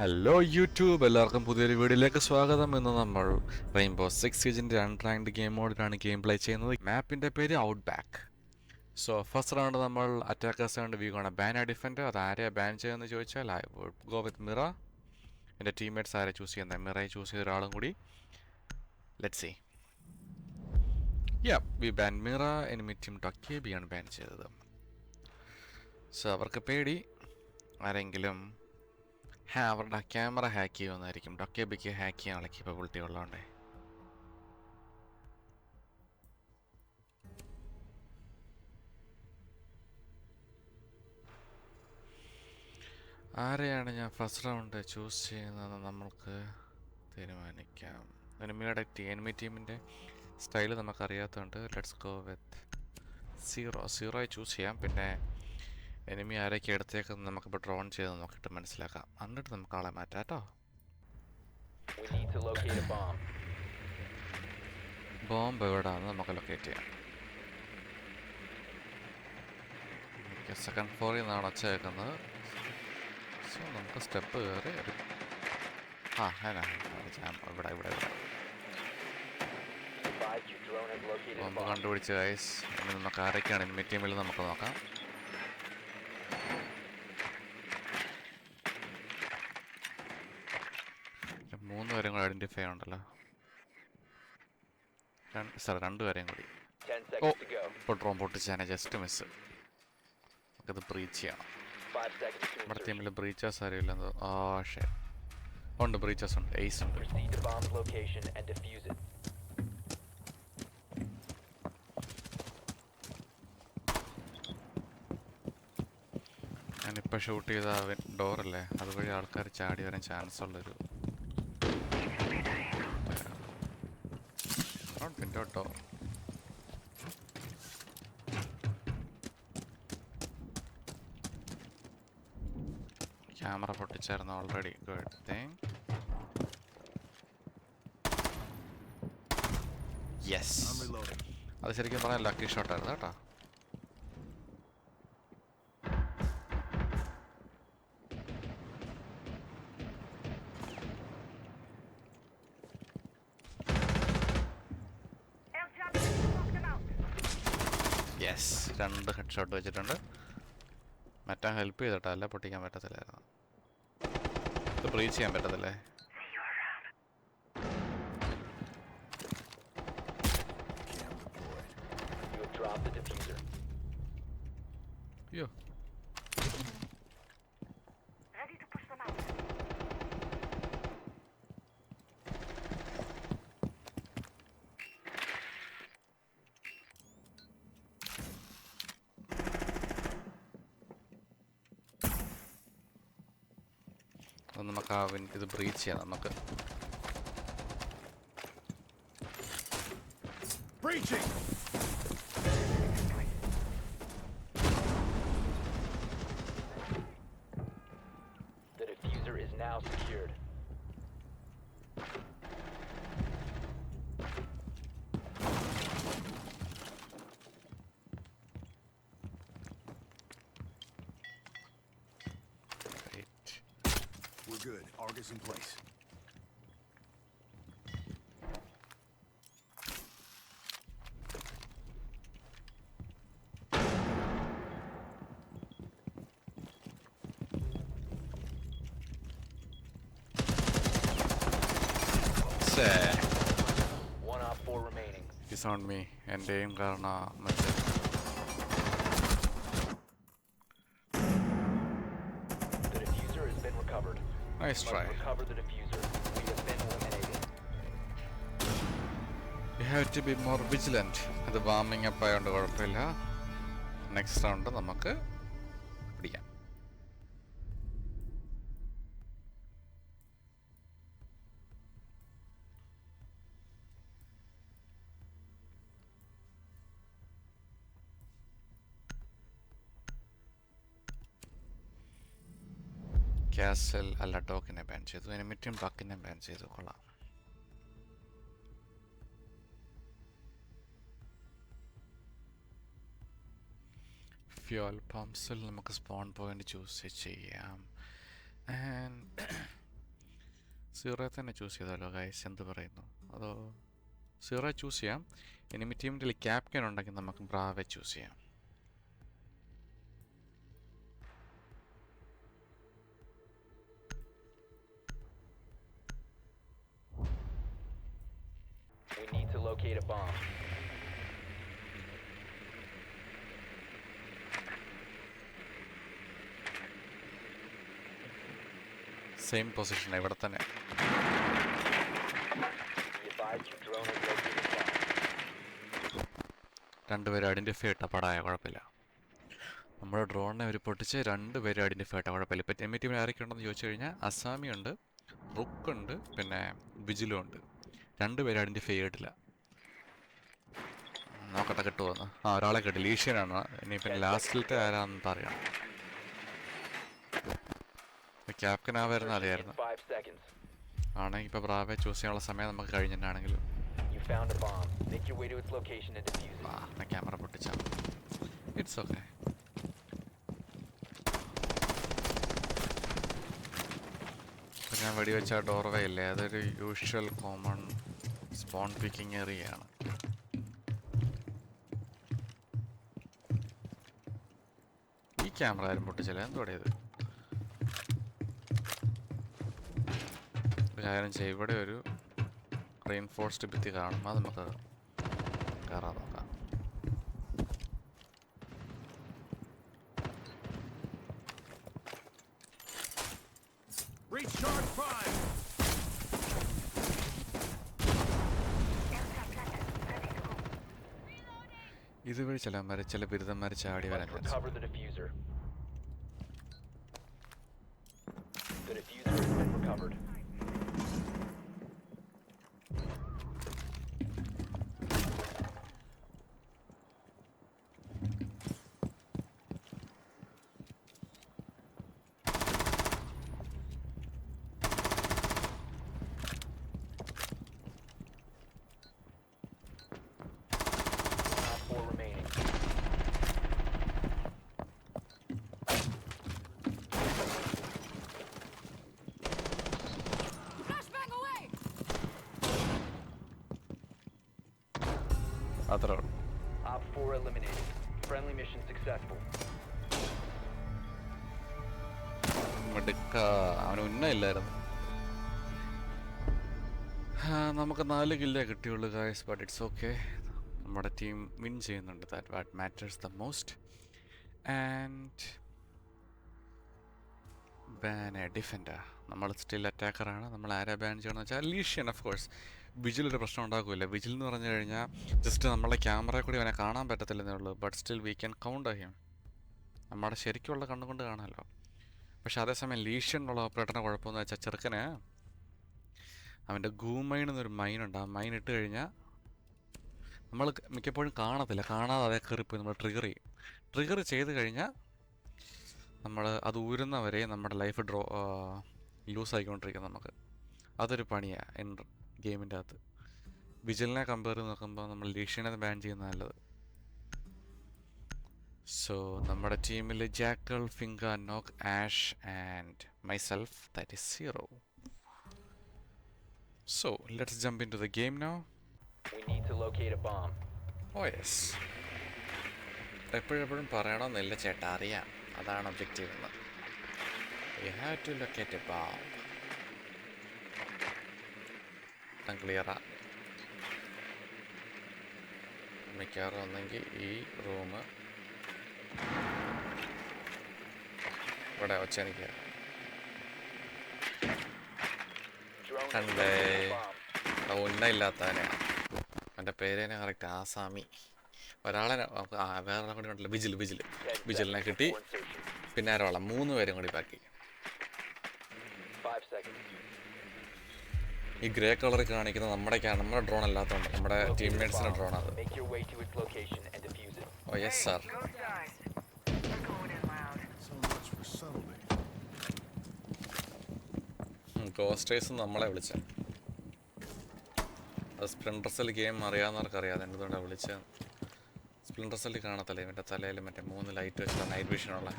Hello YouTube എല്ലാവർക്കും പുതിയൊരു വീഡിയോയിലേക്ക് സ്വാഗതം. എന്ന് നമ്മൾ റെയിൻബോ സിക്സ് സീജിന്റെ അൺറാങ്ക്ഡ് ഗെയിം മോഡിലാണ് ഗെയിം പ്ലേ ചെയ്യുന്നത്. മാപ്പിന്റെ പേര് Outback so first round നമ്മൾ അറ്റാക്കേഴ്സ് കണ്ട് വി ഗോണ ബാൻ ആ ഡിഫൻഡ് അത് ആരെയാ ബാൻ ചെയ്യുമെന്ന് ചോദിച്ചാൽ I would go with Mira എന്റെ ടീംമേറ്റ്സ് ആരെ ചൂസ് ചെയ്യുന്നത്? മിറയെ ചൂസ് ചെയ്ത ഒരാളും കൂടി. Let see ya we ban Mira enemy team ടക്കിയെ ബിയാണ് ബാൻ ചെയ്തത്. സോ അവർക്ക് പേടി. ആരെങ്കിലും ഹാ അവരുടെ ക്യാമറ ഹാക്ക് ചെയ്യുമെന്നായിരിക്കും. ഡൊക്കെ ബിക്ക് ഹാക്ക് ചെയ്യാനുള്ള കേപ്പബിലിറ്റി ഉള്ളതുകൊണ്ട്. ആരെയാണ് ഞാൻ ഫസ്റ്റ് റൗണ്ട് ചൂസ് ചെയ്യുന്നതെന്ന് നമ്മൾക്ക് തീരുമാനിക്കാം. എനിമിയുടെ എനിമി ടീമിന്റെ സ്റ്റൈൽ നമുക്കറിയാത്തതുകൊണ്ട് ലെറ്റ്സ് ഗോ വിത്ത് സീറോ സീറോയെ ചൂസ് ചെയ്യാം. പിന്നെ എനിമി ആരൊക്കെ എടുത്തേക്കെന്ന് നമുക്കിപ്പോൾ ഡ്രോൺ ചെയ്ത് നോക്കിയിട്ട് മനസ്സിലാക്കാം. എന്നിട്ട് നമുക്ക് ആളെ മാറ്റാം കേട്ടോ. ബോംബ് എവിടെയാണെന്ന് നമുക്ക് ലൊക്കേറ്റ് ചെയ്യാം. സെക്കൻഡ് ഫ്ലോറിൽ നിന്നാണ് ഒച്ച കേൾക്കുന്നത് സോ നമുക്ക് സ്റ്റെപ്പ് കയറി ഒരു ആ ജാം ഇവിടെ ഇവിടെ ഇവിടെ. ബോംബ്. കണ്ടുപിടിച്ച് ഗൈസ് ഇനി നമുക്ക് ആരൊക്കെയാണ്? ഇൻമി ടീമിൽ നമുക്ക് നോക്കാം മൂന്ന് പേരും ഫൈവ് ഉണ്ടല്ലോ. സാർ രണ്ടുപേരെയും കൂടി. ഓ. ഇപ്പോൾ ഡ്രോൺ പൊട്ടിച്ചാനെ ജസ്റ്റ് മിസ് നമുക്കത് ബ്രീച്ച് ചെയ്യണം. നമ്മുടെ ടീമിൽ ബ്രീച്ചേഴ്സ് ആരും ഇല്ലെന്ന് ആ ഷേ ഉണ്ട് ബ്രീച്ചേഴ്സ് ഉണ്ട് എയ്സ് ഉണ്ട്. ഞാനിപ്പോൾ ഷൂട്ട് ചെയ്ത ഡോറല്ലേ അതുവഴി ആൾക്കാർ ചാടി വരാൻ ചാൻസ് ഉള്ളൊരു camera already good thing yes അത് ശരിക്കും പറഞ്ഞാൽ ലക്കി ഷോട്ടായിരുന്നു കേട്ടോ. യെസ് രണ്ട് ഹെഡ് ഷോട്ട് വെച്ചിട്ടുണ്ട്. മറ്റാ ഹെൽപ്പ് ചെയ്തിട്ടാ? അല്ല പൊട്ടിക്കാൻ പറ്റത്തില്ലായിരുന്നു. ബ്രീച്ച് ചെയ്യാൻ പറ്റത്തില്ലേ? നമുക്ക് ഇത് ബ്രീച്ച് ചെയ്യാം നമുക്ക് Breaching! good. Argus in place. One off four remaining. He's on me and aim karna The diffuser has been recovered. Nice try. You have to be more vigilant അത് വാമിങ് അപ്പ് ആയതുകൊണ്ട് കുഴപ്പമില്ല. Next round നമുക്ക് castle അല്ല ഡോക്കിനെ ban ചെയ്തു എനിമിറ്റും ഡക്കിനെ ban ചെയ്തു കൊള്ളാം fuel പമ്പ്സിൽ നമുക്ക് സ്പോൺ പോയിന്റ് ചൂസ് ചെയ്യാം ആൻഡ് സീറോ തന്നെ ചൂസ് ചെയ്താലോ ഗൈസ് എന്ത് പറയുന്നു അതോ സീറോ ചൂസ് ചെയ്യാം എനിമി ടീമിന്റെ ക്യാപ്റ്റൻ ഉണ്ടെങ്കിൽ നമുക്ക് ബ്രാവെ ചൂസ് ചെയ്യാം locate a bomb. Same position ഇവിടെ തന്നെ. രണ്ടുപേരും ഐഡന്റിഫൈ ഇട്ട പടായ കുഴപ്പമില്ല. നമ്മുടെ ഡ്രോണിനെ ഒരു പൊട്ടിച്ച് രണ്ടുപേരും ഐഡന്റിഫൈ ഇട്ട കുഴപ്പമില്ല. ഇപ്പം എം ഇ ടീമിൽ ആരൊക്കെയുണ്ടെന്ന് ചോദിച്ചു കഴിഞ്ഞാൽ അസാമിയുണ്ട് റുക്കുണ്ട് പിന്നെ വിജിലുണ്ട് രണ്ടുപേരും ഐഡന്റിഫൈ ചെയ്തിട്ടില്ല. നോക്കട്ടെ കിട്ടുമെന്ന് ആ ഒരാളെ കിട്ടി. ലീഷ്യനാണ്. ഇനി പിന്നെ ലാസ്റ്റിലത്തെ ആരാണെന്ന് അറിയാം ക്യാപ്റ്റൻ ആവായിരുന്നു അറിയായിരുന്നു. ആണെങ്കിൽ ഇപ്പോൾ ബ്രാവെ ചൂസ് ചെയ്യാനുള്ള സമയം നമുക്ക് കഴിഞ്ഞിട്ടാണെങ്കിലും. ക്യാമറ പൊട്ടിച്ചാ ഇറ്റ്സ് ഓക്കെ ഞാൻ വെടിവെച്ച ഡോർവേ ഇല്ലേ? അതൊരു യൂഷ്വൽ കോമൺ സ്പോൺ പിക്കിംഗ് ഏറിയയാണ് ക്യാമറ ആരും പൊട്ടിച്ചില്ല. എന്തോടെ ഇത്? കാര്യം ചെയ്യും. ഇവിടെ ഒരു റെയിൻഫോഴ്സ്ഡ് ഭിത്തി കാണും. അത് നമുക്ക് കയറാൻ നോക്കാം. Recharge prime! ചില ചിലന്മാർ ചില ബിരുദന്മാർ ചാടി വരാൻ covered. അത്രേ ഉള്ളൂ. Op 4 eliminated. Friendly mission successful. മിടുക്ക. അവന് ഉന്നയില്ലായിരുന്നു ആ, നമുക്ക് നാല് കില്ലേ കിട്ടിയുള്ളൂ ഗായ്സ് ബട്ട് ഇറ്റ്സ് ഓക്കെ നമ്മുടെ ടീം വിൻ ചെയ്യുന്നുണ്ട്. That what matters the most and ban a defender നമ്മൾ സ്റ്റിൽ അറ്റാക്കറാണ് നമ്മൾ ആരാ ബാൻ ചെയ്യണമെന്ന് വെച്ചാൽ ലീഷ്യൻ ഓഫ് കോഴ്സ് വിജിലൊരു പ്രശ്നം ഉണ്ടാക്കില്ല വിജിൽ എന്ന് പറഞ്ഞു കഴിഞ്ഞാൽ ജസ്റ്റ് നമ്മളെ ക്യാമറ കൂടി അവനെ കാണാൻ പറ്റത്തില്ലെന്നേ ഉള്ളൂ. But still we can count him നമ്മുടെ ശരിക്കുള്ള കണ്ണുകൊണ്ട് കാണാമല്ലോ പക്ഷെ അതേസമയം ലീഷ്യൻ എന്നുള്ള ഓപ്പറേറ്ററിന് കുഴപ്പമെന്ന് വെച്ചാൽ ചെറുക്കന് അവന്റെ ഗൂമൈൻ എന്നൊരു മൈൻ ഉണ്ട്. ആ മൈൻ ഇട്ട് കഴിഞ്ഞാൽ നമ്മൾ മിക്കപ്പോഴും കാണത്തില്ല. കാണാതെ അതേ കയറിപ്പോയി. നമ്മൾ ട്രിഗർ ചെയ്യും. ട്രിഗർ ചെയ്ത് കഴിഞ്ഞാൽ നമ്മൾ അത് ഊരുന്നവരെ നമ്മുടെ ലൈഫ് ഡ്രോ ലൂസ് ആയിക്കൊണ്ടിരിക്കും നമുക്ക്. അതൊരു പണിയാണ് എൻ ഗെയിമിന്റെ അകത്ത്. വിജിലിനെ കമ്പയർ ചെയ്ത് നോക്കുമ്പോൾ നമ്മൾ ലീഷനെ ബാൻ ചെയ്യുന്നത് നല്ലത്. സോ നമ്മുടെ ടീമിൽ Jackal Finka Nokk Ash and myself that is Zero so let's jump into the game now. Oh yes എപ്പോഴെപ്പോഴും പറയണമെന്നില്ല ചേട്ടാ അറിയാം. അതാണ് ഒബ്ജക്റ്റീവ് എന്ന്. You have to locate a bomb ക്ലിയറാ മിക്കവാറും ഒന്നെങ്കിൽ ഈ റൂം ഇവിടെ ഒച്ച എനിക്ക് Drone has Kande. located a bomb. ഉന്നയില്ലാത്തവനെയാണ് എന്റെ പേര് തന്നെ കറക്റ്റ് ആസാമി ഒരാളെ വേറെ കൂടി ഉണ്ടല്ലോ. ബിജിൽ ബിജിൽ ബിജിലിനെ കിട്ടി. പിന്നെ ആരോളം? മൂന്ന് പേരും കൂടി ബാക്കി. ഈ ഗ്രേ കളർ കാണിക്കുന്ന നമ്മുടെ നമ്മുടെ ഡ്രോൺ അല്ലാത്തതുകൊണ്ട് നമ്മുടെ ടീംമേറ്റ്സിന്റെ ഡ്രോൺ അത്. ഓ യെസ് സാർ. ഗോസ്റ്റേഴ്സ് നമ്മളെ വിളിച്ച. അത് സ്പ്ലിൻഡർ സെൽ ഗെയിം അറിയാവുന്നവർക്ക് അറിയാതെ എന്തുകൊണ്ടാണ് വിളിച്ചത് സ്പ്ലിൻഡർ സെല്ലിൽ കാണത്തല്ലേ? ഇവന്റെ തലയിൽ മറ്റേ മൂന്ന് ലൈറ്റ് വെച്ചിട്ട് നൈറ്റ് വിഷനുള്ള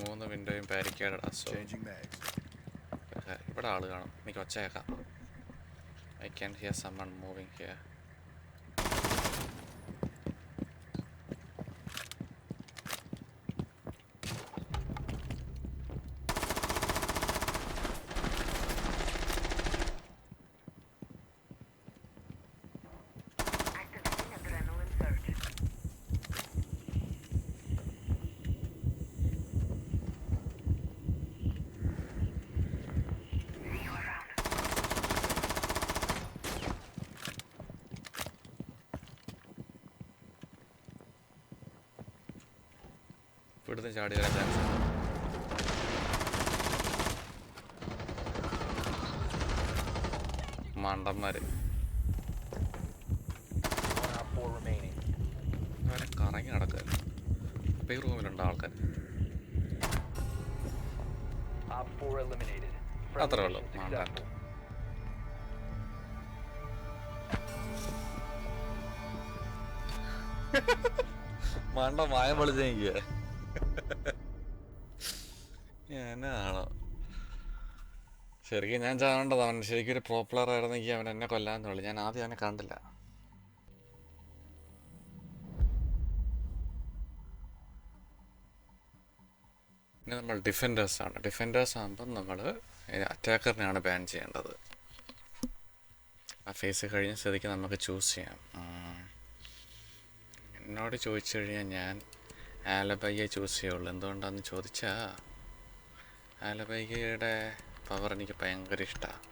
മൂന്ന് വിൻഡോയും പാരിക്കേഡാ സോ Changing mags. ഇവിടെ ആൾ കാണും. എനിക്ക് ഒച്ച കേൾക്കാം I can hear someone moving here ഇവിടുന്ന് ചാടി വരാൻ ചാൻസ് മണ്ടന്മാര്. അവരെ കറങ്ങി നടക്കുക ഈ റൂമിലുണ്ട് ആൾക്കാർ. അത്രേ ഉള്ളൂ മാണ്ടാൻ. മണ്ട മായം വിളിച്ചെനിക്ക് ശരിക്കും ഞാൻ ചാവേണ്ടത് അവൻ ശരിക്കും ഒരു പോപ്പുലർ ആയിരുന്നെങ്കിൽ അവൻ എന്നെ കൊല്ലാൻ വിളി ഞാൻ ആദ്യം അവനെ കണ്ടില്ല. പിന്നെ നമ്മൾ ഡിഫൻഡേഴ്സ് ആണ്. ഡിഫൻഡേഴ്സ് ആകുമ്പം നമ്മൾ അറ്റാക്കറിനെയാണ് ബാൻ ചെയ്യേണ്ടത്. ആ ഫേസ് കഴിഞ്ഞ സ്ഥിതിക്ക് നമുക്ക് ചൂസ് ചെയ്യാം. എന്നോട് ചോദിച്ചു കഴിഞ്ഞാൽ ഞാൻ ആലബയ്യെ ചൂസ് ചെയ്യുള്ളൂ. എന്തുകൊണ്ടാന്ന് ചോദിച്ചാൽ ആലബയ്യയുടെ പവർ എനിക്ക് ഭയങ്കര ഇഷ്ടമാണ്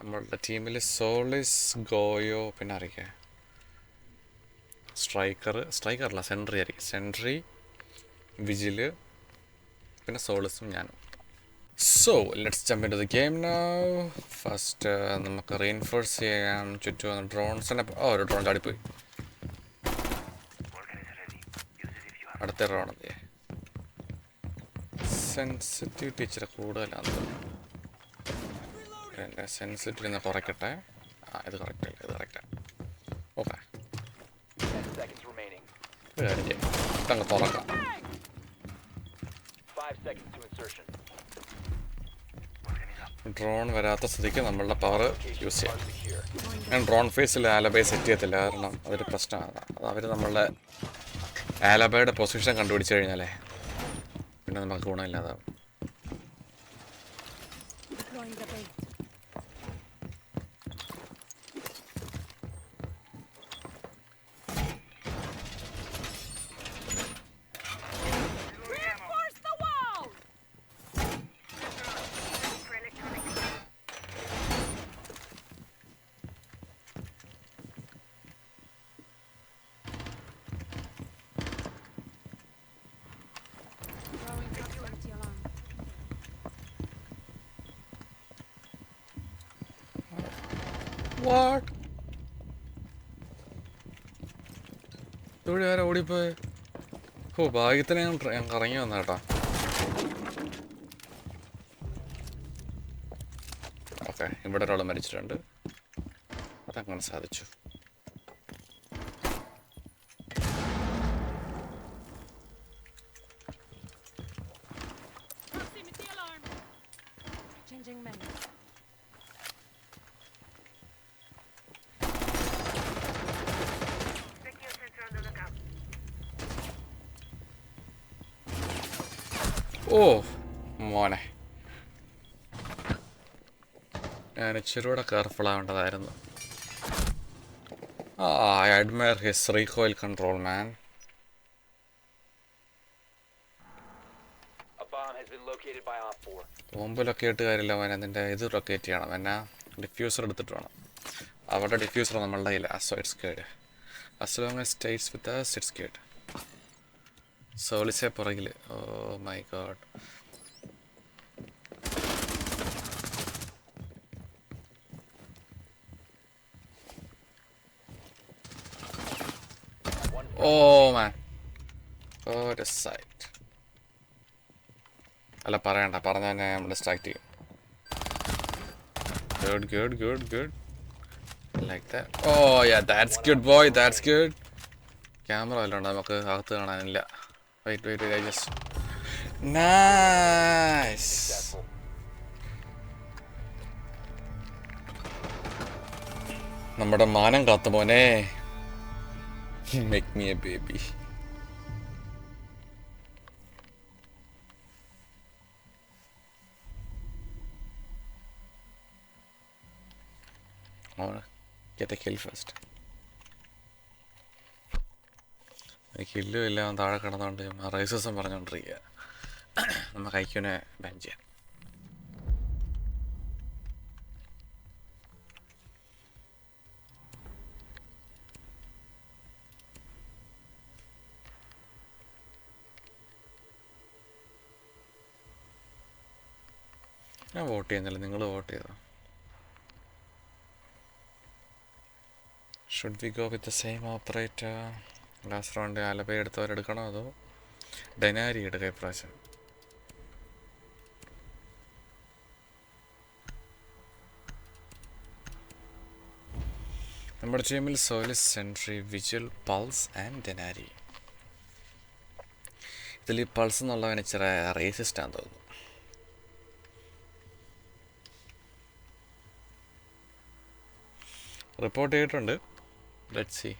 നമ്മളുടെ ടീമിൽ സോളിസ് ഗോയോ പിന്നെ അറിയിക്കേ സ്ട്രൈക്കർ സ്ട്രൈക്കറല്ല സെൻട്രി ആയിരിക്കും. സെൻട്രി വിജിൽ പിന്നെ സോളിസും ഞാനും. So let's jump into the game now first നമുക്ക് റീൻഫോഴ്സ് ചെയ്യാം. ചുറ്റും ഡ്രോൺസിനെ ഓ ഒരു ഡ്രോൺ ചാടിപ്പോയി. അടുത്ത ഡ്രോൺ അതെ സെൻസിറ്റിവിറ്റി ഇച്ചിരി കൂടുതലാണ്. എന്റെ സെൻസിറ്റിവിറ്റി ഒന്ന് കുറയ്ക്കട്ടെ. ആ ഇത് കറക്റ്റ് ഇത് കറക്റ്റാണ് ഓക്കെ. ഇതങ്ങ് തുറക്കാം. ഡ്രോൺ വരാത്ത സ്ഥിതിക്ക് നമ്മളുടെ പവർ യൂസ് ചെയ്യാം. ഞാൻ ഡ്രോൺ ഫേസിൽ ആലബൈ സെറ്റ് ചെയ്യത്തില്ല. കാരണം അതൊരു പ്രശ്നമാണ്. അത് അവർ നമ്മളുടെ ആലബയുടെ പൊസിഷൻ കണ്ടുപിടിച്ച് കഴിഞ്ഞാലേ പിന്നെ നമുക്ക് ഗുണമില്ലാതാവും. വാട്ട് ഇവിടെ ആരാ ഓടിപ്പോയി. ഓ ഭാഗ്യത്തിന് ഞാൻ ഞാൻ കറങ്ങി വന്ന കേട്ടാ ഓക്കെ ഇവിടെ ഒരാൾ മരിച്ചിട്ടുണ്ട്. അതങ്ങനെ സാധിച്ചു. ഓ മോനെ. ഞാൻ ഇച്ചിരി കൂടെ കെയർഫുൾ ആവേണ്ടതായിരുന്നു. ആ I admire his recoil control man. Bomb locate കാര്യമില്ല അവൻ അതിന്റെ ഇത് ലൊക്കേറ്റ് ചെയ്യണം. എന്നാ ഡിഫ്യൂസർ എടുത്തിട്ട് വേണം. അവരുടെ ഡിഫ്യൂസർ നമ്മളുടെ കയ്യില്ല so it's Kaid as long as states with it's Kaid സോളിസെ പുറകിൽ ഓ മൈ ഗോഡ്. ഓ മാൻ. ഒരു സൈറ്റ്. അല്ല പറയണ്ട. പറഞ്ഞാൽ ഞാൻ ഡിസ്ട്രാക്ട് ചെയ്യും. Good good good good like that oh ya that's good boy that's good camera വല്ലതുണ്ട് നമുക്ക് അകത്ത് കാണാനില്ല. Wait wait I just nice Successful. നമ്മുടെ മാനം കാത്തു മോനെ make me a baby get a kill first കില്ലും ഇല്ല അവൻ താഴെ കിടന്നുകൊണ്ട് റൈസസും പറഞ്ഞുകൊണ്ടിരിക്കുക നമുക്ക് ഐക്യൂനെ ബാൻ ചെയ്യാൻ. ഞാൻ വോട്ട് ചെയ്യുന്നില്ല നിങ്ങൾ വോട്ട് ചെയ്തോ? Should we go with the same operator last round ആലപ്പ എടുത്തവരെടുക്കണോ അതോ ഡെനാരി എടുക്കുക ഇപ്രാവശ്യം? നമ്മുടെ ടീമിൽ Solis Sentry Vigil Pulse and Denari ഇതിൽ ഈ പൾസ് എന്നുള്ളവൻ ഇച്ചിരി റേസിസ്റ്റ് ആണെന്ന് തോന്നുന്നു. റിപ്പോർട്ട് ചെയ്തിട്ടുണ്ട്. Let see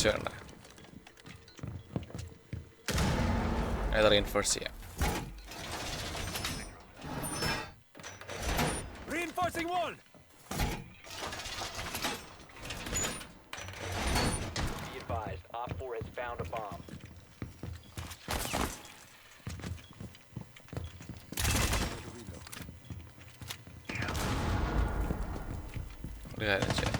Certainly. I'll. Reinforcing wall! Be advised, Op 4 has found a bomb. Good, yeah.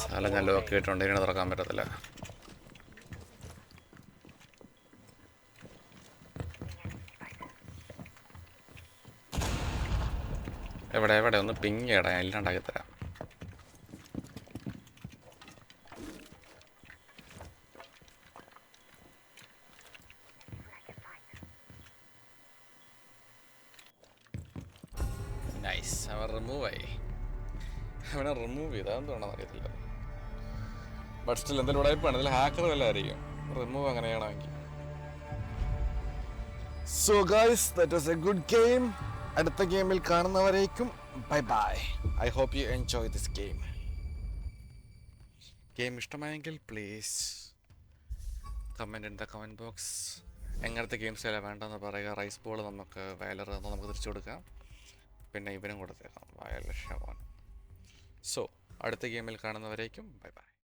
സ്ഥലം ഞാൻ ലോക്ക്. ചെയ്തിട്ടുണ്ട് ഇതിനെ തുറക്കാൻ പറ്റത്തില്ല എവിടെ എവിടെ ഒന്ന് പിങ് എല്ലാം ഉണ്ടാക്കി തരാം നൈസ് അവൻ റിമൂവായി അവനെ റിമൂവ് ചെയ്ത് അതെന്തുകൊണ്ടാണെന്ന് അറിയത്തില്ല. ബട്ട് സ്റ്റിൽ എന്തെങ്കിലും ഉടായ്പാണ് ഇതിൽ ഹാക്കർ വല്ല ആയിരിക്കും. റിമൂവ് അങ്ങനെയാണെങ്കിൽ. So guys that was a good game അടുത്ത ഗെയിമിൽ കാണുന്നവരേക്കും bye bye I hope you enjoy this game game ഇഷ്ടമായെങ്കിൽ please comment in the comment box എങ്ങനത്തെ ഗെയിംസ് അല്ല വേണ്ടെന്ന് പറയുക. റൈസ് ബോൾ നമുക്ക് വയലർ നമുക്ക് തിരിച്ചു കൊടുക്കാം. പിന്നെ ഇവനും കൊടുത്തേക്കാം വയലർ ഷവോൺ സോ അടുത്ത ഗെയിമിൽ കാണുന്നവരേക്കും ബൈ ബൈ.